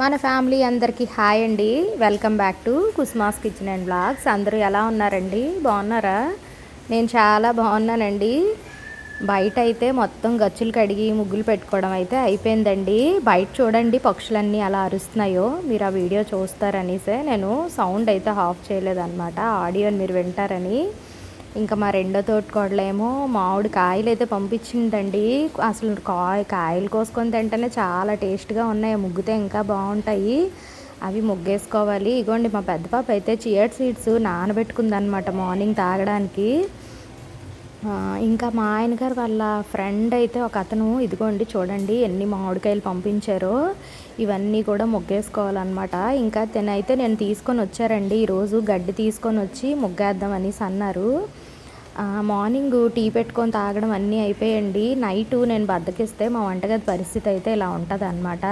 మన ఫ్యామిలీ అందరికీ హాయ్ అండి. వెల్కమ్ బ్యాక్ టు కుస్మాస్ కిచెన్ అండ్ బ్లాగ్స్. అందరూ ఎలా ఉన్నారండి? బాగున్నారా? నేను చాలా బాగున్నానండి. బయట అయితే మొత్తం గచ్చులు కడిగి ముగ్గులు పెట్టుకోవడం అయితే అయిపోయిందండి. బయట చూడండి పక్షులన్నీ అలా అరుస్తున్నాయో. మీరు ఆ వీడియో చూస్తారనేసే నేను సౌండ్ అయితే ఆఫ్ చేయలేదన్నమాట. ఆడియోని మీరు వింటారని. ఇంకా మా రెండో తోటకోడలేమో మామిడి కాయలు అయితే పంపించిందండి. అసలు కాయ కాయలు కోసుకొని తింటేనే చాలా టేస్ట్గా ఉన్నాయి. ముగ్గుతే ఇంకా బాగుంటాయి. అవి ముగ్గేసుకోవాలి. ఇగోండి మా పెద్ద పాప అయితే చియర్ సీడ్స్ నానబెట్టుకుందనమాట మార్నింగ్ తాగడానికి. ఇంకా మా ఆయన గారు వాళ్ళ ఫ్రెండ్ అయితే ఒక అతను ఇదిగోండి చూడండి ఎన్ని మామిడికాయలు పంపించారో. ఇవన్నీ కూడా ముగ్గేసుకోవాలన్నమాట. ఇంకా తినైతే నేను తీసుకొని వచ్చారండి. ఈరోజు గడ్డి తీసుకొని వచ్చి ముగ్గేద్దాం అనేసి అన్నారు మార్నింగ్ టీ పెట్టుకొని తాగడం అన్నీ అయిపోయండి. నైట్ నేను బద్దకిస్తే మా వంటగది పరిస్థితి అయితే ఇలా ఉంటుంది అనమాట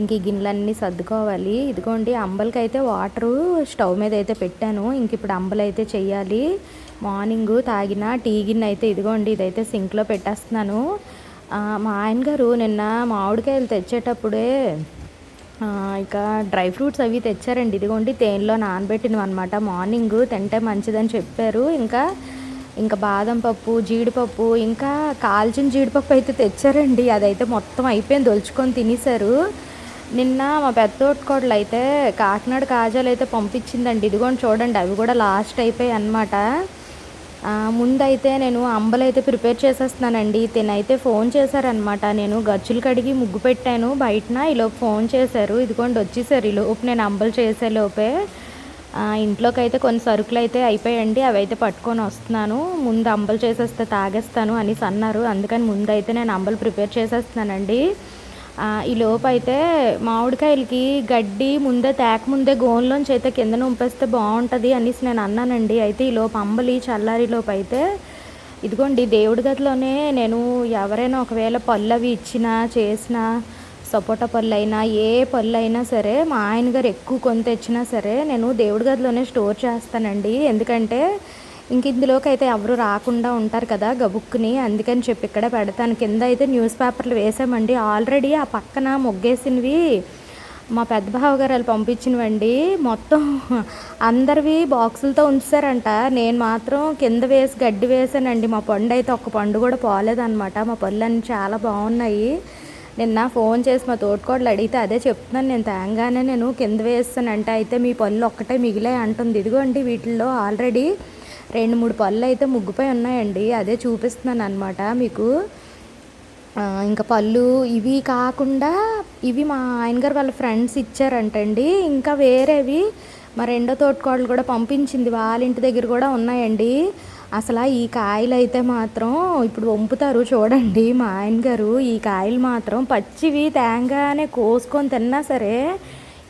ఇంక ఈ గిన్నెలన్నీ సర్దుకోవాలి. ఇదిగోండి అంబలకి అయితే వాటరు స్టవ్ మీద అయితే పెట్టాను. ఇంక ఇప్పుడు అంబలు అయితే చెయ్యాలి. మార్నింగ్ తాగిన టీ గిన్నె అయితే ఇదిగోండి ఇదైతే సింక్లో పెట్టేస్తున్నాను. మా ఆయన గారు నిన్న మామిడికాయలు తెచ్చేటప్పుడే ఇక డ్రై ఫ్రూట్స్ అవి తెచ్చారండి. ఇదిగోండి తేనెలో నానబెట్టినవి అనమాట మార్నింగ్ తింటే మంచిదని చెప్పారు. ఇంకా ఇంకా బాదం పప్పు జీడిపప్పు ఇంకా కాల్చిన జీడిపప్పు అయితే తెచ్చారండి. అదైతే మొత్తం అయిపోయింది దొలుచుకొని తినేశారు. నిన్న మా పెద్దోట్కోడలు అయితే కాకినాడ కాజాలు అయితే పంపించిందండి. ఇదిగోండి చూడండి అవి కూడా లాస్ట్ అయిపోయాయి అన్నమాట. ముందైతే నేను అంబలు అయితే ప్రిపేర్ చేసేస్తున్నానండి. తినైతే ఫోన్ చేశారనమాట నేను గచ్చులు కడిగి ముగ్గు పెట్టాను. బయటన ఈలోపు ఫోన్ చేశారు. ఇదిగోండి వచ్చేసారు ఈలోపు. నేను అంబలు చేసే లోపే ఇంట్లోకి అయితే కొన్ని సరుకులు అయితే అయిపోయాయండి అవి అయితే పట్టుకొని వస్తున్నాను. ముందు అంబలు చేసేస్తే తాగేస్తాను అనేసి అన్నారు. అందుకని ముందు అయితే నేను అంబలు ప్రిపేర్ చేసేస్తున్నానండి. ఈ లోపు అయితే మామిడికాయలకి గడ్డి ముందే తేక ముందే గోన్లోంచి అయితే కింద ఉంపేస్తే బాగుంటుంది అనేసి నేను అన్నానండి. అయితే ఈ లోపు అంబలి చల్లారి లోపు అయితే ఇదిగోండి దేవుడి గదిలోనే నేను ఎవరైనా ఒకవేళ పళ్ళు అవి ఇచ్చినా చేసినా సపోటా పళ్ళు అయినా ఏ పళ్ళు అయినా సరే మా ఆయన గారు ఎక్కువ కొని తెచ్చినా సరే నేను దేవుడి గదిలోనే స్టోర్ చేస్తానండి. ఎందుకంటే ఇంక ఇందులోకి అయితే ఎవరు రాకుండా ఉంటారు కదా గబుక్కుని. అందుకని చెప్పి ఇక్కడ పెడతాను. కింద అయితే న్యూస్ పేపర్లు వేసామండి. ఆల్రెడీ ఆ పక్కన మొగ్గేసినవి మా పెద్ద బావ గారు వాళ్ళు పంపించినవండి. మొత్తం అందరివి బాక్సులతో ఉంచారంట నేను మాత్రం కింద వేసి గడ్డి వేసానండి. మా పండు అయితే ఒక పండు కూడా పోలేదన్నమాట. మా పళ్ళు అన్నీ చాలా బాగున్నాయి. నిన్న ఫోన్ చేసి మా తోటకోడలు అడిగితే అదే చెప్తున్నాను. నేను తేంగానే నేను కింద వేస్తానంటే అయితే మీ పళ్ళు ఒక్కటే మిగిలే అంటుంది. ఇదిగోండి వీటిల్లో ఆల్రెడీ రెండు మూడు పళ్ళు అయితే ముగ్గుపై ఉన్నాయండి. అదే చూపిస్తున్నాను అనమాట మీకు ఇంకా పళ్ళు ఇవి కాకుండా ఇవి మా ఆయన గారు వాళ్ళ ఫ్రెండ్స్ ఇచ్చారంటండి. ఇంకా వేరేవి మా రెండో తోటకోడలు కూడా పంపించింది. వాళ్ళ ఇంటి దగ్గర కూడా ఉన్నాయండి. అసలు ఈ కాయలు అయితే మాత్రం ఇప్పుడు వంపుతారు చూడండి మా ఆయన గారు. ఈ కాయలు మాత్రం పచ్చివి తేంగానే కోసుకొని తిన్నా సరే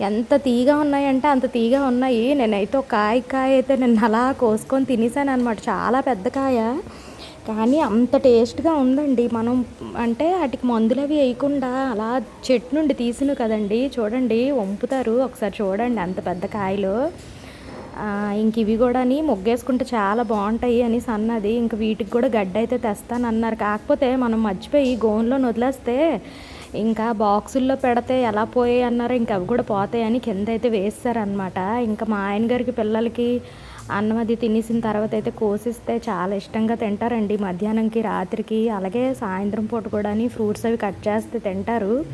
ఎంత తీగా ఉన్నాయంటే అంత తీగా ఉన్నాయి. నేనైతే ఒక కాయ కాయ అయితే నేను అలా కోసుకొని తినేసాను అనమాట చాలా పెద్ద కాయ. కానీ అంత టేస్ట్గా ఉందండి. మనం అంటే వాటికి మందులు అవి వేయకుండా అలా చెట్టు నుండి తీసినవి కదండి. చూడండి వంపుతారు. ఒకసారి చూడండి అంత పెద్ద కాయలు. ఇంక ఇవి కూడాని ముగ్గేసుకుంటే చాలా బాగుంటాయి అనేసి అన్నది. ఇంక వీటికి కూడా గడ్డ అయితే తెస్తాను అన్నారు కాకపోతే మనం మర్చిపోయి గోన్లో వదిలేస్తే ఇంకా బాక్సుల్లో పెడితే ఎలా పోయాయి అన్నారు ఇంకా అవి కూడా పోతాయని కింద అయితే వేస్తారనమాట ఇంకా మా ఆయన గారికి పిల్లలకి అన్నం అది తినేసిన తర్వాత అయితే కోసిస్తే చాలా ఇష్టంగా తింటారండి. మధ్యాహ్నంకి రాత్రికి అలాగే సాయంత్రం పూట కూడా ఫ్రూట్స్ అవి కట్ చేస్తే తింటారు.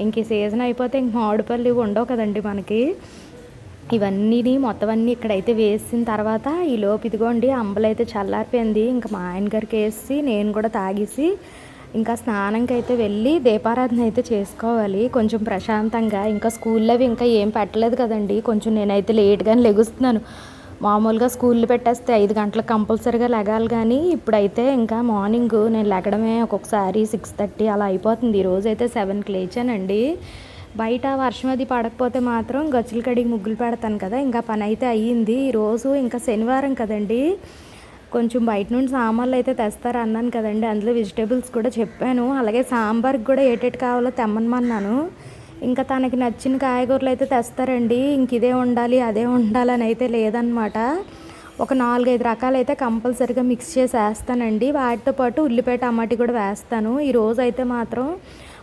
ఇంక ఈ సీజన్ అయిపోతే ఇంక మామిడిపల్లి ఉండవు కదండి మనకి. ఇవన్నీ మొత్తం అన్నీ ఇక్కడైతే వేసిన తర్వాత ఈ లోపు ఇదిగోండి అంబలైతే చల్లారిపోయింది. ఇంకా మా ఆయన గారికి వేసి నేను కూడా తాగేసి ఇంకా స్నానంకి అయితే వెళ్ళి దీపారాధన అయితే చేసుకోవాలి. కొంచెం ప్రశాంతంగా. ఇంకా స్కూల్లో ఇంకా ఏం పెట్టలేదు కదండి. కొంచెం నేనైతే లేట్గానే లెగుస్తున్నాను. మామూలుగా స్కూల్లో పెట్టేస్తే ఐదు గంటలకు కంపల్సరీగా లెగాలి కానీ ఇప్పుడైతే ఇంకా మార్నింగ్ నేను లెగడమే ఒక్కొక్కసారి సిక్స్ థర్టీ అలా అయిపోతుంది. ఈరోజు అయితే సెవెన్కి లేచానండి. బయట వర్షం అది పడకపోతే మాత్రం గచ్చుల కడిగి ముగ్గులు పెడతాను కదా. ఇంకా పని అయితే అయ్యింది ఈరోజు ఇంకా శనివారం కదండి. కొంచెం బయట నుండి సామాన్లు అయితే తెస్తారు అన్నాను కదండి. అందులో వెజిటేబుల్స్ కూడా చెప్పాను. అలాగే సాంబార్కి కూడా ఏటేటి కావాలో తెమ్మనమన్నాను. ఇంకా తనకి నచ్చిన కాయగూరలు అయితే తెస్తారండి. ఇంక ఇదే ఉండాలి అదే ఉండాలని అయితే లేదనమాట ఒక నాలుగైదు రకాలు అయితే కంపల్సరీగా మిక్స్ చేసి వేస్తానండి వాటితో పాటు ఉల్లిపాయ టమాటీ కూడా వేస్తాను. ఈరోజు అయితే మాత్రం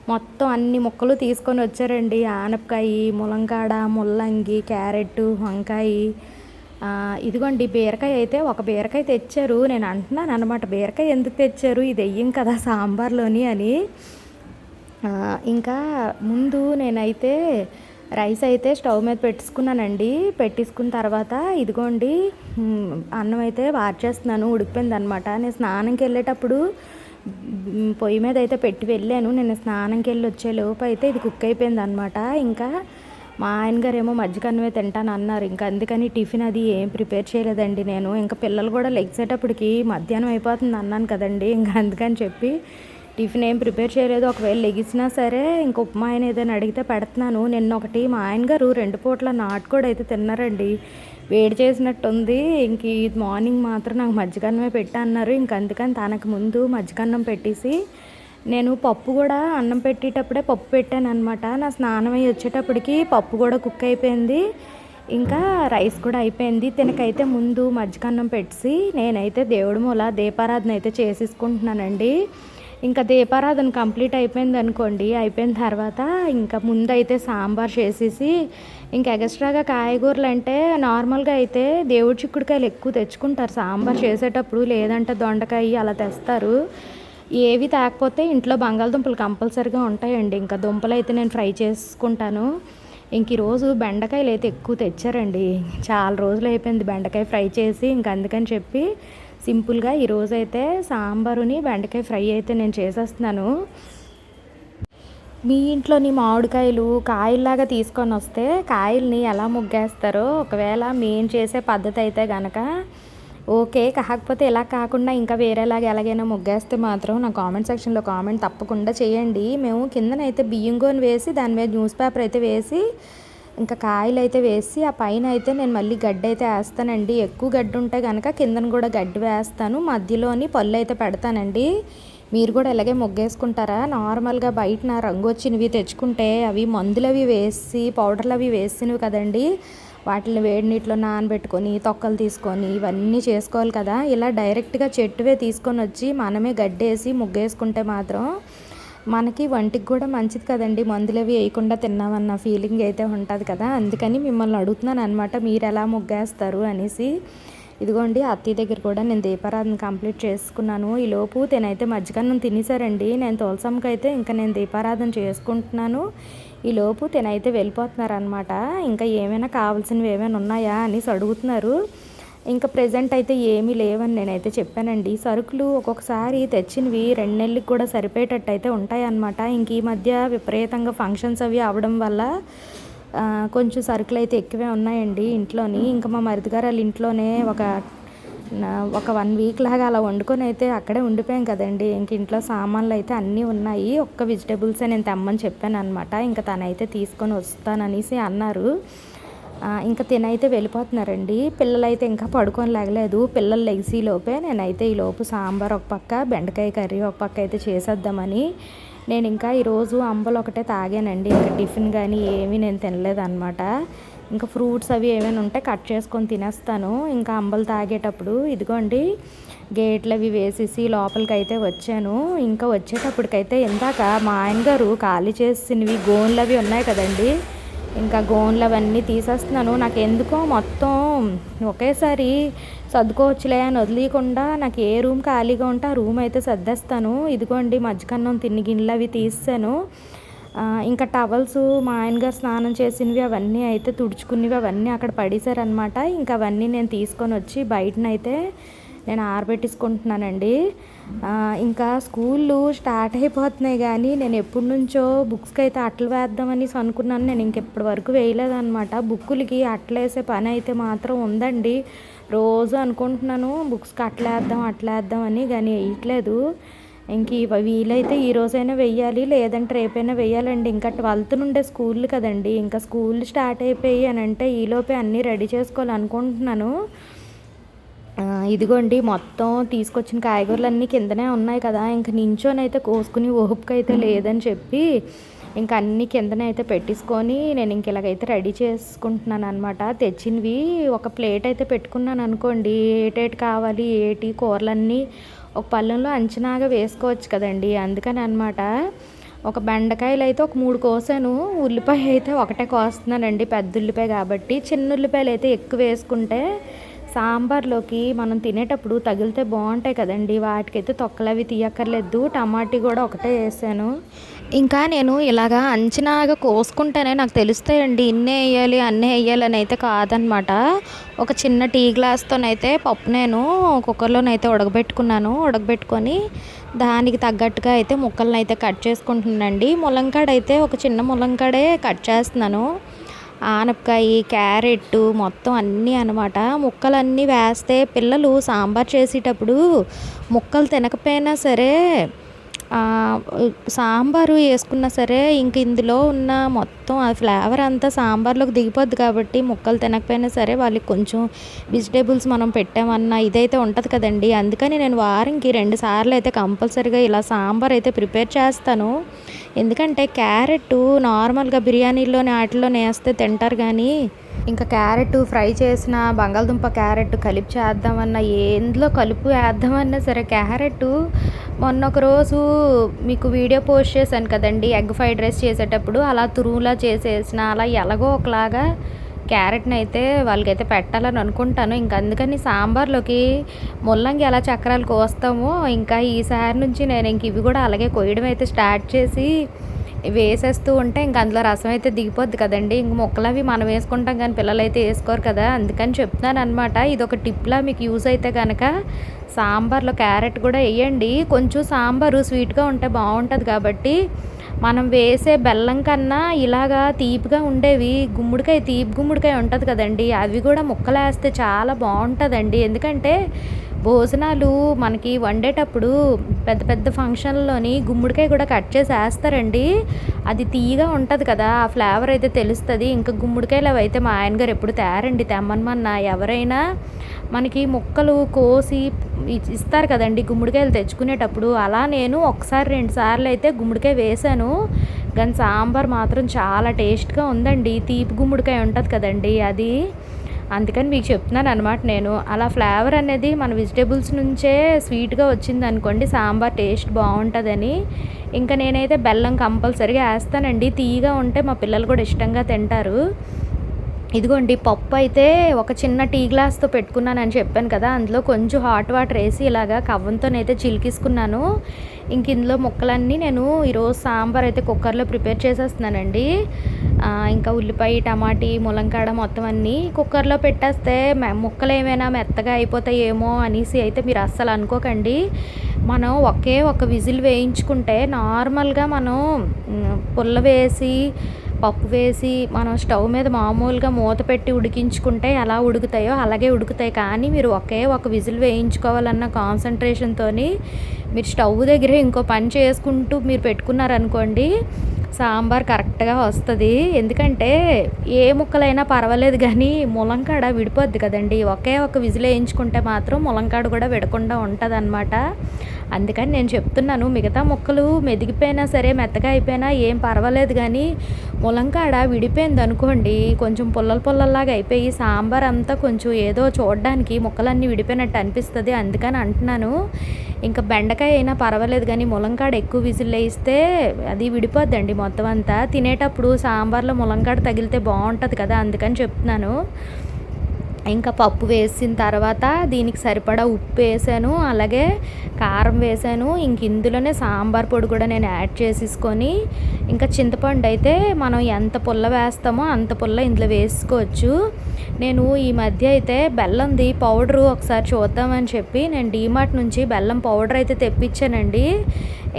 మొత్తం అన్ని ముక్కలు తీసుకొని వచ్చారండి. ఆనపకాయ ములంకాడ ముల్లంగి క్యారెట్ వంకాయ ఇదిగోండి బీరకాయ అయితే ఒక బీరకాయ తెచ్చారు. నేను అంటున్నాను అనమాట బీరకాయ ఎందుకు తెచ్చారు? ఇది వెయ్యం కదా సాంబార్లోని అని. ఇంకా ముందు నేనైతే రైస్ అయితే స్టవ్ మీద పెట్టేసుకున్నానండి పెట్టేసుకున్న తర్వాత ఇదిగోండి అన్నం అయితే వార్చేస్తున్నాను ఉడికిపోయింది అనమాట నేను స్నానంకి వెళ్ళేటప్పుడు పొయ్యి మీద అయితే పెట్టి వెళ్ళాను. నేను స్నానంకి వెళ్ళి వచ్చే లోపు అయితే ఇది కుక్ అయిపోయింది అనమాట ఇంకా మా ఆయన గారేమో ఏమో మజ్జిగన్నమే తింటాను అన్నారు ఇంకా అందుకని టిఫిన్ అది ఏం ప్రిపేర్ చేయలేదండి నేను. ఇంకా పిల్లలు కూడా లెగ్సేటప్పటికి మధ్యాహ్నం అయిపోతుంది అన్నాను కదండి. ఇంకా అందుకని చెప్పి టిఫిన్ ఏం ప్రిపేర్ చేయలేదు. ఒకవేళ లెగిసినా సరే ఇంక ఉప్మా ఆయన ఏదైనా అడిగితే పెడుతున్నాను. నిన్న ఒకటి మా ఆయన గారు రెండు పూట్ల నాటుకోడి అయితే తిన్నారండి. వేడి చేసినట్టుంది. ఇంక ఈ మార్నింగ్ మాత్రం నాకు మజ్జిగన్నమే పెట్టా అన్నారు. ఇంక అందుకని తనకు ముందు మజ్జిగన్నం పెట్టేసి నేను పప్పు కూడా అన్నం పెట్టేటప్పుడే పప్పు పెట్టాను అనమాట నా స్నానం అయ్యి వచ్చేటప్పటికి పప్పు కూడా కుక్ అయిపోయింది. ఇంకా రైస్ కూడా అయిపోయింది. తినకైతే ముందు మజ్జిగన్నం పెట్టి నేనైతే దేవుడి మూల దీపారాధన అయితే చేసేసుకుంటున్నానండి. ఇంకా దీపారాధన కంప్లీట్ అయిపోయింది అనుకోండి. అయిపోయిన తర్వాత ఇంకా ముందు అయితే సాంబార్ చేసేసి ఇంకా ఎక్స్ట్రాగా కాయగూరలు అంటే నార్మల్గా అయితే దేవుడి చిక్కుడుకాయలు ఎక్కువ తెచ్చుకుంటారు. సాంబార్ చేసేటప్పుడు లేదంటే దొండకాయ అలా తెస్తారు. ఏవి తాకపోతే ఇంట్లో బంగాళదుంపలు కంపల్సరీగా ఉంటాయండి. ఇంకా దుంపలు అయితే నేను ఫ్రై చేసుకుంటాను. ఇంక ఈరోజు బెండకాయలు అయితే ఎక్కువ తెచ్చారండి. చాలా రోజులు అయిపోయింది బెండకాయ ఫ్రై చేసి ఇంక అందుకని చెప్పి సింపుల్గా ఈరోజు అయితే సాంబారుని బెండకాయ ఫ్రై అయితే నేను చేసేస్తున్నాను. మీ ఇంట్లోని మామిడికాయలు కాయల్లాగా తీసుకొని వస్తే కాయల్ని ఎలా ముగ్గేస్తారో ఒకవేళ మేము చేసే పద్ధతి అయితే గనక ఓకే కాకపోతే ఇలా కాకుండా ఇంకా వేరేలాగా ఎలాగైనా ముగ్గేస్తే మాత్రం నా కామెంట్ సెక్షన్లో కామెంట్ తప్పకుండా చేయండి. మేము కిందనైతే బియ్యం గోని వేసి దాని మీద న్యూస్ పేపర్ అయితే వేసి ఇంకా కాయలు అయితే వేసి ఆ పైన అయితే నేను మళ్ళీ గడ్డి అయితే వేస్తానండి. ఎక్కువ గడ్డి ఉంటే కనుక కిందన కూడా గడ్డి వేస్తాను. మధ్యలోని పళ్ళు అయితే పెడతానండి. మీరు కూడా ఇలాగే ముగ్గేసుకుంటారా? నార్మల్గా బయట నా రంగు వచ్చినవి తెచ్చుకుంటే అవి మందులు అవి వేసి పౌడర్లు అవి వేసినవి కదండి. వాటిని వేడి నీటిలో నానబెట్టుకొని తొక్కలు తీసుకొని ఇవన్నీ చేసుకోవాలి కదా. ఇలా డైరెక్ట్గా చెట్టువే తీసుకొని వచ్చి మనమే గడ్డేసి ముగ్గేసుకుంటే మాత్రం మనకి వంటికి కూడా మంచిది కదండి. మందులు అవి వేయకుండా తిన్నామన్న ఫీలింగ్ అయితే ఉంటుంది కదా. అందుకని మిమ్మల్ని అడుగుతున్నాను అనమాట మీరు ఎలా ముగ్గేస్తారు అనేసి. ఇదిగోండి అత్తయ్య దగ్గర కూడా నేను దీపారాధన కంప్లీట్ చేసుకున్నాను. ఈలోపు తినైతే మజ్జిగన్నం తినేసారండి. నేను తులసమ్మకి అయితే ఇంకా నేను దీపారాధన చేసుకుంటున్నాను. ఈ లోపు తినైతే వెళ్ళిపోతున్నారు అనమాట ఇంకా ఏమైనా కావాల్సినవి ఏమైనా ఉన్నాయా అనేసి అడుగుతున్నారు. ఇంకా ప్రజెంట్ అయితే ఏమీ లేవని నేనైతే చెప్పానండి. సరుకులు ఒక్కొక్కసారి తెచ్చినవి రెండు నెలలకు కూడా సరిపోయేటట్టు అయితే ఉంటాయన్నమాట. ఇంక ఈ మధ్య విపరీతంగా ఫంక్షన్స్ అవి అవడం వల్ల కొంచెం సరుకులు అయితే ఎక్కువే ఉన్నాయండి ఇంట్లోని. ఇంకా మా మరిదిగారు వాళ్ళ ఇంట్లోనే ఒక ఒక వన్ వీక్ లాగా అలా వండుకొని అయితే అక్కడే ఉండిపోయాం కదండి. ఇంక ఇంట్లో సామాన్లు అయితే అన్నీ ఉన్నాయి. ఒక్క వెజిటబుల్సే నేను తెమ్మని చెప్పాను అనమాట ఇంకా తనైతే తీసుకొని వస్తాననేసి అన్నారు. ఇంకా తినైతే వెళ్ళిపోతున్నారండి. పిల్లలైతే ఇంకా పడుకొని లేగలేదు. పిల్లలు లెగిసి లోపే నేనైతే ఈ లోపు సాంబార్ ఒక పక్క బెండకాయ కర్రీ ఒక పక్క అయితే చేసేద్దామని నేను ఇంకా ఈరోజు అంబలు ఒకటే తాగానండి. ఇంకా టిఫిన్ కానీ ఏమీ నేను తినలేదన్నమాట. ఇంకా ఫ్రూట్స్ అవి ఏమైనా ఉంటే కట్ చేసుకొని తినేస్తాను. ఇంకా అంబలు తాగేటప్పుడు ఇదిగోండి గేట్లు అవి వేసేసి లోపలికి అయితే వచ్చాను. ఇంకా వచ్చేటప్పటికైతే ఇందాక మా ఆయన గారు ఖాళీ చేసినవి గోన్లు అవి ఉన్నాయి కదండి ఇంకా గోన్లు అవన్నీ తీసేస్తున్నాను. నాకు ఎందుకో మొత్తం ఒకేసారి సర్దుకోవచ్చులే అని వదిలేయకుండా నాకు ఏ రూమ్ ఖాళీగా ఉంటే ఆ రూమ్ అయితే సర్దేస్తాను. ఇదిగోండి మజ్జిగన్నం తిన్ని గిన్నెలు అవి తీసాను. ఇంకా టవల్స్ మా ఆయన గారు స్నానం చేసినవి అవన్నీ అయితే తుడుచుకున్నవి అవన్నీ అక్కడ పడేశారనమాట ఇంకా అవన్నీ నేను తీసుకొని వచ్చి బయటనైతే నేను ఆరబెట్టేసుకుంటున్నానండి. ఇంకా స్కూళ్ళు స్టార్ట్ అయిపోతున్నాయి కానీ నేను ఎప్పటి నుంచో బుక్స్కి అయితే అట్లు వేద్దామని అనుకున్నాను. నేను ఇంకెప్పటి వరకు వేయలేదన్నమాట. బుక్కులకి అట్లేసే పని అయితే మాత్రం ఉందండి. రోజు అనుకుంటున్నాను బుక్స్కి అట్లేద్దాం అట్లేద్దాం అని కానీ వేయట్లేదు. ఇంక ఇవ వీలైతే ఈ రోజైనా వెయ్యాలి లేదంటే రేపైనా వెయ్యాలండి. ఇంకా ట్వెల్త్ నుండే స్కూల్ కదండి. ఇంకా స్కూల్ స్టార్ట్ అయిపోయి అని అంటే ఈలోపే అన్నీ రెడీ చేసుకోవాలనుకుంటున్నాను ఇదిగోండి మొత్తం తీసుకొచ్చిన కాయగూరలన్నీ కిందనే ఉన్నాయి కదా. ఇంక నించోనైతే కోసుకుని ఓపిక అయితే లేదని చెప్పి ఇంకా అన్ని కిందనే అయితే పెట్టేసుకొని నేను ఇంక ఇలాగైతే రెడీ చేసుకుంటున్నాను అనమాట తెచ్చినవి ఒక ప్లేట్ అయితే పెట్టుకున్నాను అనుకోండి. ఏటేటి కావాలి ఏటి కూరలన్నీ ఒక పళ్ళెంలో అంచనాగా వేసుకోవచ్చు కదండి. అందుకని అనమాట ఒక బెండకాయలు అయితే ఒక మూడు కోసాను ఉల్లిపాయ అయితే ఒకటే కోస్తున్నానండి పెద్ద ఉల్లిపాయ కాబట్టి. చిన్న ఉల్లిపాయలు అయితే ఎక్కువ వేసుకుంటే సాంబార్లోకి మనం తినేటప్పుడు తగిలితే బాగుంటాయి కదండి. వాటికైతే తొక్కలు అవి తీయక్కర్లేదు టమాటీ కూడా ఒకటే వేసాను. ఇంకా నేను ఇలాగా అంచనాగా కోసుకుంటేనే నాకు తెలుస్తాయండి ఇన్నే వేయాలి అన్నీ వేయాలి అని అయితే కాదనమాట. ఒక చిన్న టీ గ్లాస్తోనైతే పప్పు నేను కుక్కర్లోనైతే ఉడకబెట్టుకున్నాను. ఉడకబెట్టుకొని దానికి తగ్గట్టుగా అయితే ముక్కలను అయితే కట్ చేసుకుంటున్నానండి. ములంకాడ అయితే ఒక చిన్న ములంకాడే కట్ చేస్తున్నాను. ఆనపకాయ క్యారెట్ మొత్తం అన్నీ అనమాట. ముక్కలన్నీ వేస్తే పిల్లలు సాంబార్ చేసేటప్పుడు ముక్కలు తినకపోయినా సరే సాంబారు వేసుకున్నా సరే ఇంక ఇందులో ఉన్న మొత్తం ఆ ఫ్లేవర్ అంతా సాంబార్లోకి దిగిపోద్ది కాబట్టి ముక్కలు తినకపోయినా సరే వాళ్ళకి కొంచెం వెజిటేబుల్స్ మనం పెట్టామన్నా ఇదైతే ఉంటుంది కదండి. అందుకని నేను వారంకి రెండు సార్లు అయితే కంపల్సరీగా ఇలా సాంబార్ అయితే ప్రిపేర్ చేస్తాను. ఎందుకంటే క్యారెట్ నార్మల్గా బిర్యానీలోనే వాటిలోనే వేస్తే తింటారు కానీ ఇంకా క్యారెట్ ఫ్రై చేసిన బంగాళదుంప క్యారెట్ కలిపి చేద్దామన్నా ఎందులో కలుపు వేద్దామన్నా సరే క్యారెట్ మొన్న ఒక రోజు మీకు వీడియో పోస్ట్ చేశాను కదండి ఎగ్ ఫ్రైడ్ రైస్ చేసేటప్పుడు అలా తురుములా చేసేసిన అలా ఎలాగో ఒకలాగా క్యారెట్ని అయితే వాళ్ళకైతే పెట్టాలని అనుకుంటాను. ఇంకా అందుకని సాంబార్లోకి ముల్లంగి ఎలా చక్రాలు కోస్తామో ఇంకా ఈసారి నుంచి నేను ఇంక ఇవి కూడా అలాగే కొయ్యడం అయితే స్టార్ట్ చేసి వేసేస్తూ ఉంటే ఇంక అందులో రసం అయితే దిగిపోద్ది కదండి. ఇంక మొక్కలు అవి మనం వేసుకుంటాం కానీ పిల్లలు అయితే వేసుకోరు కదా. అందుకని చెప్తున్నాను అనమాట ఇది ఒక టిప్లా మీకు యూజ్ అయితే కనుక సాంబార్లో క్యారెట్ కూడా వేయండి. కొంచెం సాంబారు స్వీట్గా ఉంటే బాగుంటుంది కాబట్టి మనం వేసే బెల్లం కన్నా ఇలాగా తీపిగా ఉండేవి గుమ్మడికాయ తీపి గుమ్మడికాయ ఉంటుంది కదండి అవి కూడా ముక్కలు వేస్తే చాలా బాగుంటుందండి. ఎందుకంటే భోజనాలు మనకి వండేటప్పుడు పెద్ద పెద్ద ఫంక్షన్లోని గుమ్మడికాయ కూడా కట్ చేసి వేస్తారండి అది తీయగా ఉంటుంది కదా ఆ ఫ్లేవర్ అయితే తెలుస్తుంది. ఇంకా గుమ్మడికాయలు అవి అయితే మా ఆయన గారు ఎప్పుడు తేరండి తెమ్మనమన్నా ఎవరైనా మనకి ముక్కలు కోసి ఇస్తారు కదండి గుమ్మడికాయలు తెచ్చుకునేటప్పుడు. అలా నేను ఒకసారి రెండు సార్లు అయితే గుమ్మడికాయ వేశాను కానీ సాంబార్ మాత్రం చాలా టేస్ట్గా ఉందండి. తీపి గుమ్మడికాయ ఉంటుంది కదండి అది. అందుకని మీకు చెప్తున్నాను అనమాట నేను. అలా ఫ్లేవర్ అనేది మన వెజిటేబుల్స్ నుంచే స్వీట్గా వచ్చింది అనుకోండి సాంబార్ టేస్ట్ బాగుంటుందని. ఇంకా నేనైతే బెల్లం కంపల్సరీగా వేస్తానండి. తీయగా ఉంటే మా పిల్లలు కూడా ఇష్టంగా తింటారు. ఇదిగోండి పప్పు అయితే ఒక చిన్న టీ గ్లాస్తో పెట్టుకున్నానని చెప్పాను కదా అందులో కొంచెం హాట్ వాటర్ వేసి ఇలాగా కవ్వంతోనైతే చిలికిసుకున్నాను. ఇంక ఇందులో ముక్కలన్నీ నేను ఈరోజు సాంబార్ అయితే కుక్కర్లో ప్రిపేర్ చేసేస్తున్నానండి. ఇంకా ఉల్లిపాయ టమాటీ ములంకాడ మొత్తం అన్నీ కుక్కర్లో పెట్టేస్తే ముక్కలు ఏమైనా మెత్తగా అయిపోతాయేమో అనేసి అయితే మీరు అస్సలు అనుకోకండి. మనం ఒకే ఒక విజిల్ వేయించుకుంటే నార్మల్గా మనం పుల్ల వేసి పప్పు వేసి మనం స్టవ్ మీద మామూలుగా మూత పెట్టి ఉడికించుకుంటే ఎలా ఉడుకుతాయో అలాగే ఉడుకుతాయి. కానీ మీరు ఒకే ఒక విజిల్ వేయించుకోవాలన్న కాన్సన్ట్రేషన్తో మీరు స్టవ్ దగ్గర ఇంకో పని చేసుకుంటూ మీరు పెట్టుకున్నారనుకోండి సాంబార్ కరెక్ట్గా వస్తుంది. ఎందుకంటే ఏ ముక్కలైనా పర్వాలేదు కానీ ములంకాడ విడిపోద్ది కదండి. ఒకే ఒక విజిల్ వేయించుకుంటే మాత్రం ములంకాడ కూడా విడకుండా ఉంటుంది అనమాట అందుకని నేను చెప్తున్నాను మిగతా ముక్కలు మెదిగిపోయినా సరే మెత్తగా అయిపోయినా ఏం పర్వాలేదు కానీ ములంకాడ విడిపోయింది అనుకోండి కొంచెం పుల్లల పుల్లల్లాగా అయిపోయి సాంబార్ అంతా కొంచెం ఏదో చూడడానికి ముక్కలన్నీ విడిపోయినట్టు అనిపిస్తుంది. అందుకని అంటున్నాను ఇంకా బెండకాయ అయినా పర్వాలేదు కానీ ములంకాడ ఎక్కువ విజిల్ వేయిస్తే అది విడిపోద్దండి మొత్తం అంతా. తినేటప్పుడు సాంబార్లో ములంకాడ తగిలితే బాగుంటుంది కదా అందుకని చెప్తున్నాను. ఇంకా పప్పు వేసిన తర్వాత దీనికి సరిపడా ఉప్పు వేసాను అలాగే కారం వేసాను. ఇంక ఇందులోనే సాంబార్ పొడి కూడా నేను యాడ్ చేసేసుకొని ఇంకా చింతపండు అయితే మనం ఎంత పుల్ల వేస్తామో అంత పుల్ల ఇందులో వేసుకోవచ్చు. నేను ఈ మధ్య అయితే బెల్లంది పౌడరు ఒకసారి చూద్దామని చెప్పి నేను డీమార్ట్ నుంచి బెల్లం పౌడర్ అయితే తెప్పించానండి.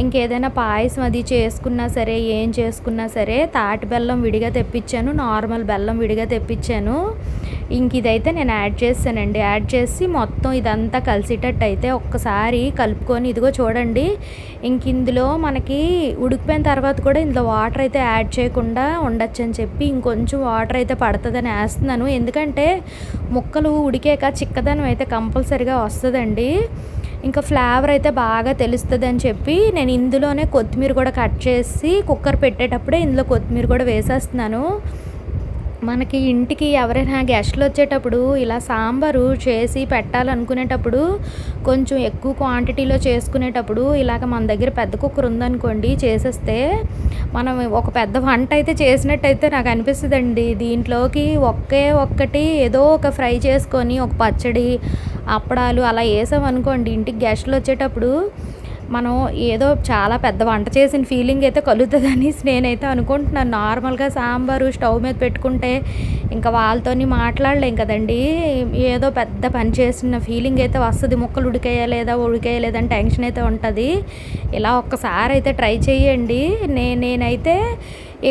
ఇంకేదైనా పాయసం అది చేసుకున్నా సరే ఏం చేసుకున్నా సరే తాటి బెల్లం విడిగా తెప్పించాను నార్మల్ బెల్లం విడిగా తెప్పించాను. ఇంక ఇదైతే నేను యాడ్ చేస్తానండి. యాడ్ చేసి మొత్తం ఇదంతా కలిసేటట్టు అయితే ఒక్కసారి కలుపుకొని ఇదిగో చూడండి. ఇంక ఇందులో మనకి ఉడికిపోయిన తర్వాత కూడా ఇందులో వాటర్ అయితే యాడ్ చేయకుండా ఉండొచ్చు అని చెప్పి ఇంకొంచెం వాటర్ అయితే పడుతుందని వేస్తున్నాను. ఎందుకంటే ముక్కలు ఉడికాక చిక్కదనం అయితే కంపల్సరిగా వస్తుందండి. ఇంకా ఫ్లేవర్ అయితే బాగా తెలుస్తుంది అని చెప్పి నేను ఇందులోనే కొత్తిమీర కూడా కట్ చేసి కుక్కర్ పెట్టేటప్పుడే ఇందులో కొత్తిమీర కూడా వేసేస్తున్నాను. మనకి ఇంటికి ఎవరైనా గెస్ట్లు వచ్చేటప్పుడు ఇలా సాంబారు చేసి పెట్టాలనుకునేటప్పుడు కొంచెం ఎక్కువ క్వాంటిటీలో చేసుకునేటప్పుడు ఇలాగ మన దగ్గర పెద్ద కుక్కర్ ఉందనుకోండి చేసేస్తే మనం ఒక పెద్ద వంట అయితే చేసినట్టయితే నాకు అనిపిస్తుందండి. దీంట్లోకి ఒకే ఒక్కటి ఏదో ఒక ఫ్రై చేసుకొని ఒక పచ్చడి అప్పడాలు అలా వేసామనుకోండి ఇంటికి గెస్ట్లు వచ్చేటప్పుడు మనం ఏదో చాలా పెద్ద వంట చేసిన ఫీలింగ్ అయితే కలుగుతుందని నేనైతే అనుకుంటున్నాను. నార్మల్గా సాంబారు స్టవ్ మీద పెట్టుకుంటే ఇంకా వాళ్ళతోని మాట్లాడలేం కదండి. ఏదో పెద్ద పని చేసిన ఫీలింగ్ అయితే వస్తుంది. ముక్కలు ఉడికేయలేదా లేదా టెన్షన్ అయితే ఉంటుంది. ఇలా ఒక్కసారి అయితే ట్రై చేయండి నే నేనైతే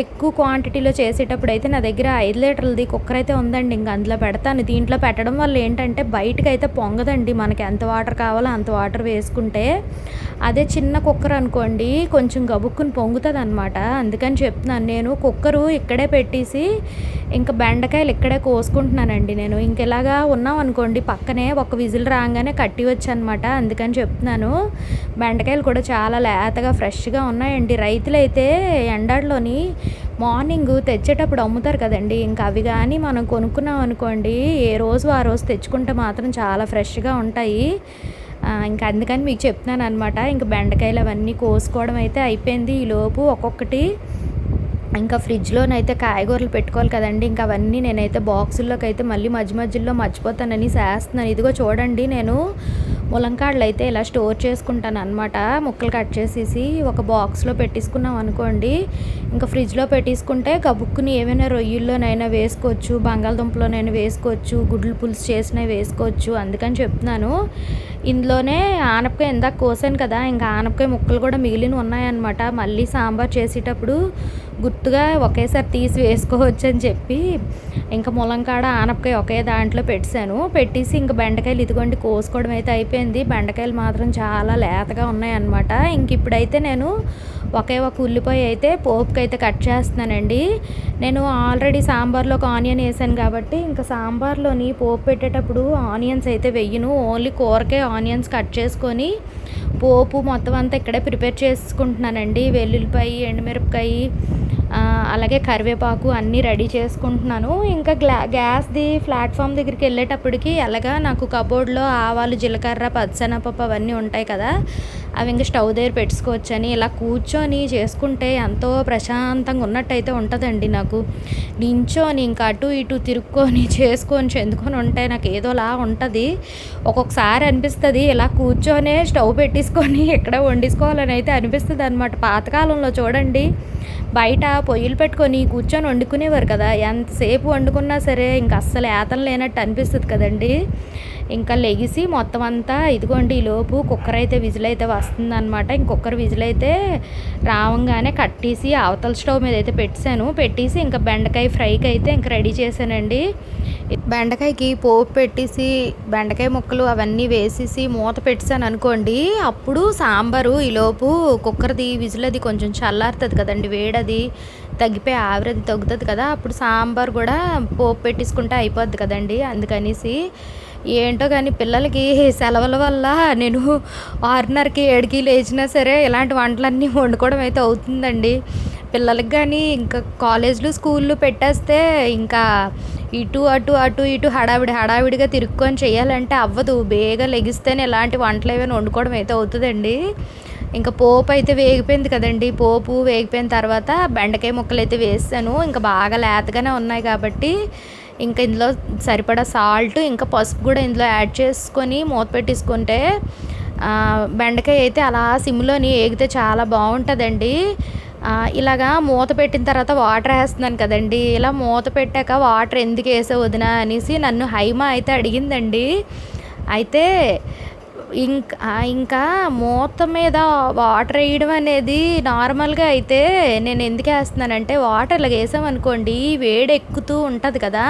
ఎక్కువ క్వాంటిటీలో చేసేటప్పుడు అయితే నా దగ్గర ఐదు లీటర్లది కుక్కర్ అయితే ఉందండి. ఇంకా అందులో పెడతాను. దీంట్లో పెట్టడం వల్ల ఏంటంటే బయటకు అయితే పొంగదండి. మనకి ఎంత వాటర్ కావాలో అంత వాటర్ వేసుకుంటే. అదే చిన్న కుక్కర్ అనుకోండి కొంచెం గబుక్కుని పొంగుతుంది అనమాట అందుకని చెప్తున్నాను. నేను కుక్కరు ఇక్కడే పెట్టేసి ఇంకా బెండకాయలు ఇక్కడే కోసుకుంటున్నానండి నేను. ఇంకెలాగా ఉన్నాం అనుకోండి పక్కనే ఒక విజిల్ రాగానే కట్టి వచ్చి అనమాట అందుకని చెప్తున్నాను. బెండకాయలు కూడా చాలా లేతగా ఫ్రెష్గా ఉన్నాయండి. రైతులైతే ఎండాడలోని ఎండాడిలోని మార్నింగ్ తెచ్చేటప్పుడు అమ్ముతారు కదండి. ఇంకా అవి కానీ మనం కొనుక్కున్నాం అనుకోండి ఏ రోజు ఆ రోజు తెచ్చుకుంటే మాత్రం చాలా ఫ్రెష్గా ఉంటాయి. ఇంకా అందుకని మీకు చెప్తున్నాను అనమాట ఇంకా బెండకాయలు అవన్నీ కోసుకోవడం అయితే అయిపోయింది. ఈలోపు ఒక్కొక్కటి ఇంకా ఫ్రిడ్జ్లోనైతే కాయగూరలు పెట్టుకోవాలి కదండి. ఇంకా అవన్నీ నేనైతే బాక్సుల్లోకి అయితే మళ్ళీ మధ్య మధ్యలో మర్చిపోతానని చేస్తున్నాను ఇదిగో చూడండి నేను ములంకాడలు అయితే ఇలా స్టోర్ చేసుకుంటాను అనమాట ముక్కలు కట్ చేసేసి ఒక బాక్స్లో పెట్టేసుకున్నాం అనుకోండి. ఇంకా ఫ్రిడ్జ్లో పెట్టేసుకుంటే కబుక్కుని ఏమైనా రొయ్యల్లోనైనా వేసుకోవచ్చు బంగాళదుంపలోనైనా వేసుకోవచ్చు గుడ్లు పులుసు చేసినవి వేసుకోవచ్చు అందుకని చెప్తున్నాను. ఇందులోనే ఆనపకాయ ఇందాక కోసాను కదా ఇంకా ఆనపకాయ ముక్కలు కూడా మిగిలిన ఉన్నాయన్నమాట. మళ్ళీ సాంబార్ చేసేటప్పుడు గుర్తుగా ఒకేసారి తీసి వేసుకోవచ్చు అని చెప్పి ఇంకా ములంకాడ ఆనపకాయ ఒకే దాంట్లో పెట్టాను. పెట్టేసి ఇంకా బెండకాయలు ఇదిగోండి కోసుకోవడం అయితే అయిపోయింది. బెండకాయలు మాత్రం చాలా లేతగా ఉన్నాయన్నమాట. ఇంక ఇప్పుడైతే నేను ఒకే ఒక ఉల్లిపాయ అయితే పోపుకి అయితే కట్ చేస్తున్నానండి. నేను ఆల్రెడీ సాంబార్లో ఒక ఆనియన్ వేసాను కాబట్టి ఇంకా సాంబార్లోని పోపు పెట్టేటప్పుడు ఆనియన్స్ అయితే వెయ్యను ఓన్లీ కూరకే ఆనియన్స్ కట్ చేసుకొని పోపు మొత్తం అంతా ఇక్కడే ప్రిపేర్ చేసుకుంటున్నానండి. వెల్లుల్లిపాయ ఎండుమిరపకాయ అలాగే కరివేపాకు అన్నీ రెడీ చేసుకుంటున్నాను. ఇంకా గ్లా గ్యాస్ది ప్లాట్ఫామ్ దగ్గరికి వెళ్ళేటప్పటికి ఎలాగా నాకు కబోర్డ్లో ఆవాలు జీలకర్ర పచ్చనపప్పు అవన్నీ ఉంటాయి కదా అవి ఇంకా స్టవ్ దగ్గర పెట్టుకోవచ్చని ఇలా కూర్చొని చేసుకుంటే ఎంతో ప్రశాంతంగా ఉన్నట్టయితే ఉంటుందండి నాకు. నించొని ఇంకా అటు ఇటు తిరుక్కొని చేసుకొని చెందుకొని ఉంటే నాకు ఏదోలా ఉంటుంది. ఒక్కొక్కసారి అనిపిస్తుంది ఇలా కూర్చొనే స్టవ్ పెట్టేసుకొని ఎక్కడ వండించుకోవాలని అయితే అనిపిస్తుంది అనమాట పాతకాలంలో చూడండి బయట పొయ్యిలు పెట్టుకొని కూర్చొని వండుకునేవారు కదా. ఎంతసేపు వండుకున్నా సరే ఇంకా అస్సలు ఏతం లేనట్టు అనిపిస్తుంది కదండి. ఇంకా లెగిసి మొత్తం అంతా ఇదిగోండి ఈలోపు కుక్కర్ అయితే విజిల్ అయితే వస్తుంది అనమాట ఇంకొకరు విజిల్ అయితే రావంగానే కట్టేసి అవతల స్టవ్ మీద అయితే పెట్టాను. పెట్టేసి ఇంకా బెండకాయ ఫ్రైకి అయితే ఇంకా రెడీ చేశానండి. బెండకాయకి పోపు పెట్టేసి బెండకాయ ముక్కలు అవన్నీ వేసేసి మూత పెట్టాను అనుకోండి అప్పుడు సాంబారు ఈలోపు కుక్కర్ది విజిల్ అది కొంచెం చల్లారుతుంది కదండి వేడది తగ్గిపోయి ఆవిరది తగ్గుతుంది కదా అప్పుడు సాంబార్ కూడా పోపు పెట్టేసుకుంటే అయిపోద్ది కదండి అందుకనేసి ఏంటో కానీ పిల్లలకి సెలవుల వల్ల నేను ఆరున్నరకి ఏడుకి లేచినా సరే ఇలాంటి వంటలన్నీ వండుకోవడం అయితే అవుతుందండి. పిల్లలకి కానీ ఇంకా కాలేజీలు స్కూళ్ళు పెట్టేస్తే ఇంకా ఇటు అటు అటు ఇటు హడావిడి హడావిడిగా తిరుక్కొని చేయాలంటే అవ్వదు. బేగా లెగిస్తేనే ఇలాంటి వంటలు ఏమైనా వండుకోవడం అయితే అవుతుందండి. ఇంకా పోపు అయితే వేగిపోయింది కదండి. పోపు వేగిపోయిన తర్వాత బెండకాయ ముక్కలు అయితే వేసాను. ఇంకా బాగా లేతగానే ఉన్నాయి కాబట్టి ఇంకా ఇందులో సరిపడా సాల్ట్ ఇంకా పసుపు కూడా ఇందులో యాడ్ చేసుకొని మూత పెట్టేసుకుంటే బెండకాయ అయితే అలా సిమ్లోని ఏగితే చాలా బాగుంటుందండి. ఇలాగా మూత పెట్టిన తర్వాత వాటర్ వేస్తున్నాను కదండి. ఇలా మూత పెట్టాక వాటర్ ఎందుకు వేసే వదినా అనేసి నన్ను హైమా అయితే అడిగిందండి. అయితే ఇంకా ఇంకా మూత మీద వాటర్ వేయడం అనేది నార్మల్గా అయితే నేను ఎందుకు వేస్తున్నానంటే వాటర్ ఇలా వేసామనుకోండి వేడి ఎక్కుతూ ఉంటుంది కదా.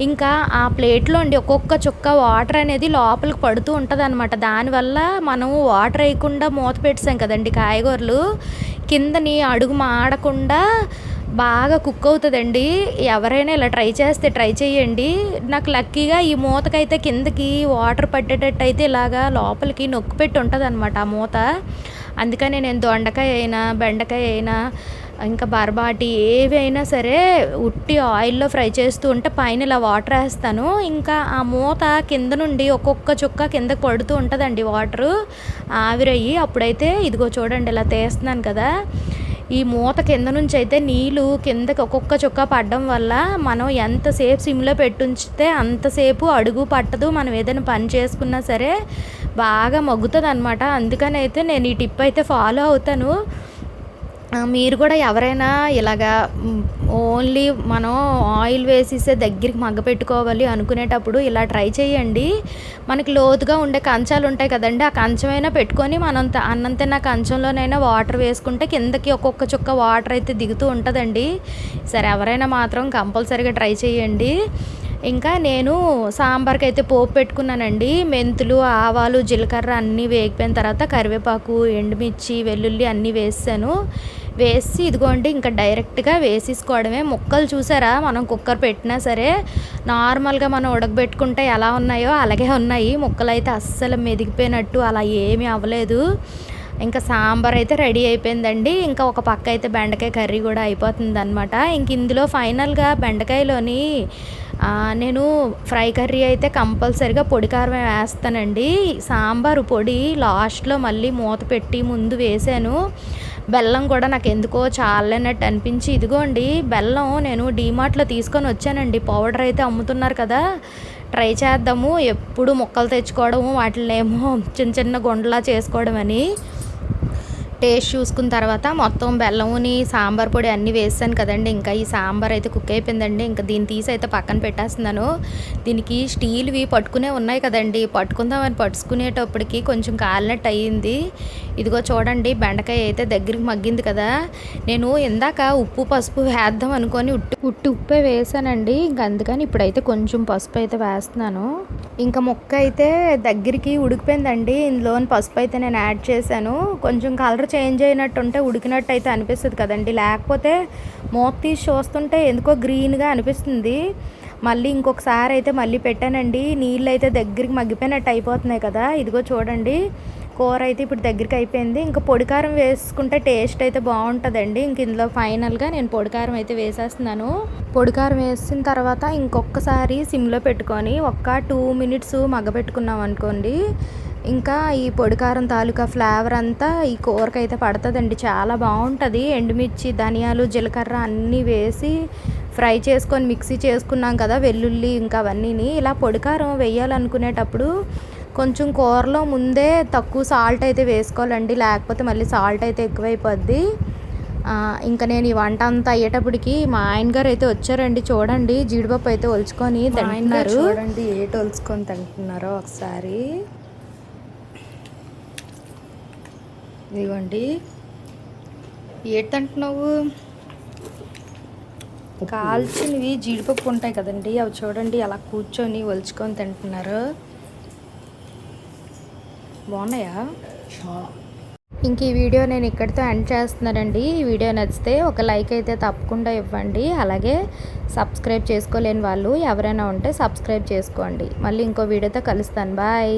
ఇంకా ఆ ప్లేట్లో అండి ఒక్కొక్క చుక్క వాటర్ అనేది లోపలికి పడుతూ ఉంటుంది అనమాట దానివల్ల మనం వాటర్ వేయకుండా మూత పెట్టాం కదండి కాయగూరలు. కిందని అడుగు మాడకుండా బాగా కుక్ అవుతుందండి. ఎవరైనా ఇలా ట్రై చేస్తే ట్రై చేయండి. నాకు లక్కీగా ఈ మూతకైతే కిందకి వాటర్ పట్టేటట్టు అయితే ఇలాగా లోపలికి నొక్కు పెట్టి ఉంటుంది అనమాట ఆ మూత. అందుకని నేను దొండకాయ అయినా బెండకాయ అయినా ఇంకా బర్బాటి అయినా సరే ఉట్టి ఆయిల్లో ఫ్రై చేస్తూ ఉంటే పైన ఇలా వాటర్ వేస్తాను. ఇంకా ఆ మూత కింద నుండి ఒక్కొక్క చుక్క కిందకి పడుతూ ఉంటుందండి వాటరు. ఆవిరయ్యి అప్పుడైతే ఇదిగో చూడండి ఇలా తీస్తున్నాను కదా. ఈ మూత కింద నుంచి అయితే నీళ్ళు కిందకి ఒక్కొక్క చుక్క పడడం వల్ల మనం ఎంతసేపు సిమ్లో పెట్టుంచితే అంతసేపు అడుగు పట్టదు. మనం ఏదైనా పని చేసుకున్నా సరే బాగా మగ్గుతుంది అనమాట అందుకని అయితే నేను ఈ టిప్ అయితే ఫాలో అవుతాను. మీరు కూడా ఎవరైనా ఇలాగా ఓన్లీ మనం ఆయిల్ వేసేసే దగ్గరికి మగ్గ పెట్టుకోవాలి అనుకునేటప్పుడు ఇలా ట్రై చేయండి. మనకి లోతుగా ఉండే కంచాలు ఉంటాయి కదండి ఆ కంచమైనా పెట్టుకొని మనం అన్నం తిన్న కంచంలోనైనా వాటర్ వేసుకుంటే కిందకి ఒక్కొక్క చుక్క వాటర్ అయితే దిగుతూ ఉంటుందండి. సరే ఎవరైనా మాత్రం కంపల్సరీగా ట్రై చేయండి. ఇంకా నేను సాంబార్కి అయితే పోపు పెట్టుకున్నానండి. మెంతులు ఆవాలు జీలకర్ర అన్నీ వేగిపోయిన తర్వాత కరివేపాకు ఎండుమిర్చి వెల్లుల్లి అన్నీ వేసాను. వేసి ఇదిగోండి ఇంకా డైరెక్ట్గా వేసేసుకోవడమే. ముక్కలు చూసారా? మనం కుక్కర్ పెట్టినా సరే నార్మల్గా మనం ఉడకబెట్టుకుంటే ఎలా ఉన్నాయో అలాగే ఉన్నాయి. ముక్కలు అయితే అస్సలు మెదిగిపోయినట్టు అలా ఏమీ అవ్వలేదు. ఇంకా సాంబార్ అయితే రెడీ అయిపోయిందండి. ఇంకా ఒక పక్క అయితే బెండకాయ కర్రీ కూడా అయిపోతుంది అనమాట ఇంక ఇందులో ఫైనల్గా బెండకాయలోని నేను ఫ్రై కర్రీ అయితే కంపల్సరిగా పొడి కారం వేస్తానండి. సాంబారు పొడి లాస్ట్లో మళ్ళీ మూత పెట్టి ముందు వేసాను. బెల్లం కూడా నాకు ఎందుకో చాలనట్టు అనిపించి ఇదిగోండి బెల్లం నేను డీమార్ట్లో తీసుకొని వచ్చానండి. పౌడర్ అయితే అమ్ముతున్నారు కదా ట్రై చేద్దాము. ఎప్పుడు మొక్కలు తెచ్చుకోవడము వాటినేమో చిన్న చిన్న గుండలా చేసుకోవడం అని టేస్ట్ చూసుకున్న తర్వాత మొత్తం బెల్లముని సాంబార్ పొడి అన్నీ వేసాను కదండి. ఇంకా ఈ సాంబార్ అయితే కుక్ అయిపోయిందండి. ఇంకా దీన్ని తీసి అయితే పక్కన పెట్టేస్తున్నాను. దీనికి స్టీల్వి పట్టుకునే ఉన్నాయి కదండి. పట్టుకుందామని పట్టుకునేటప్పటికి కొంచెం కాలినట్టు అయ్యింది. ఇదిగో చూడండి బెండకాయ అయితే దగ్గరికి మగ్గింది కదా. నేను ఇందాక ఉప్పు పసుపు వేద్దాం అనుకొని ఉట్టి ఉట్టు ఉప్పే వేసానండి. ఇంకా అందుకని ఇప్పుడైతే కొంచెం పసుపు అయితే వేస్తున్నాను. ఇంకా ముక్క అయితే దగ్గరికి ఉడికిపోయిందండి. ఇందులోని పసుపు అయితే నేను యాడ్ చేశాను. కొంచెం కలర్ చేంజ్ అయినట్టు ఉంటే ఉడికినట్టు అయితే అనిపిస్తుంది కదండి. లేకపోతే మూత తీసి చూస్తుంటే ఎందుకో గ్రీన్గా అనిపిస్తుంది. మళ్ళీ ఇంకొకసారి అయితే మళ్ళీ పెట్టానండి. నీళ్ళు అయితే దగ్గరికి మగ్గిపోయినట్టు అయిపోతున్నాయి కదా. ఇదిగో చూడండి. కూర అయితే ఇప్పుడు దగ్గరికి అయిపోయింది. ఇంకా పొడికారం వేసుకుంటే టేస్ట్ అయితే బాగుంటుందండి. ఇంక ఇందులో ఫైనల్గా నేను పొడికారం అయితే వేసేస్తున్నాను. పొడికారం వేసిన తర్వాత ఇంకొకసారి సిమ్లో పెట్టుకొని ఒక్క టూ మినిట్స్ మగ్గబెట్టుకున్నాం అనుకోండి ఇంకా ఈ పొడికారం తాలూకా ఫ్లేవర్ అంతా ఈ కూరకి అయితే పడుతుందండి. చాలా బాగుంటుంది. ఎండుమిర్చి ధనియాలు జీలకర్ర అన్నీ వేసి ఫ్రై చేసుకొని మిక్సీ చేసుకున్నాం కదా వెల్లుల్లి ఇంకా అవన్నీని. ఇలా పొడికారం వేయాలనుకునేటప్పుడు కొంచెం కూరలో ముందే తక్కువ సాల్ట్ అయితే వేసుకోవాలండి. లేకపోతే మళ్ళీ సాల్ట్ అయితే ఎక్కువైపోద్ది. ఇంకా నేను ఈ వంట అంతా అయ్యేటప్పటికి మా ఆయన గారు అయితే వచ్చారండి చూడండి. జీడిపప్పు అయితే ఒలుచుకొని తింటున్నారు. చూడండి ఏటి ఒలుచుకొని తింటున్నారో ఒకసారి. ఇదిగోండి. ఏటి అంటున్నావు కాల్చినవి జీడిపప్పు ఉంటాయి కదండి. అవి చూడండి అలా కూర్చొని ఒలుచుకొని తింటున్నారు. బాగున్నాయా? ఇంక ఈ వీడియో నేను ఇక్కడితో ఎండ్ చేస్తున్నానండి. ఈ వీడియో నచ్చితే ఒక లైక్ అయితే తప్పకుండా ఇవ్వండి. అలాగే సబ్స్క్రైబ్ చేసుకోలేని వాళ్ళు ఎవరైనా ఉంటే సబ్స్క్రైబ్ చేసుకోండి. మళ్ళీ ఇంకో వీడియోతో కలుస్తాను. బాయ్.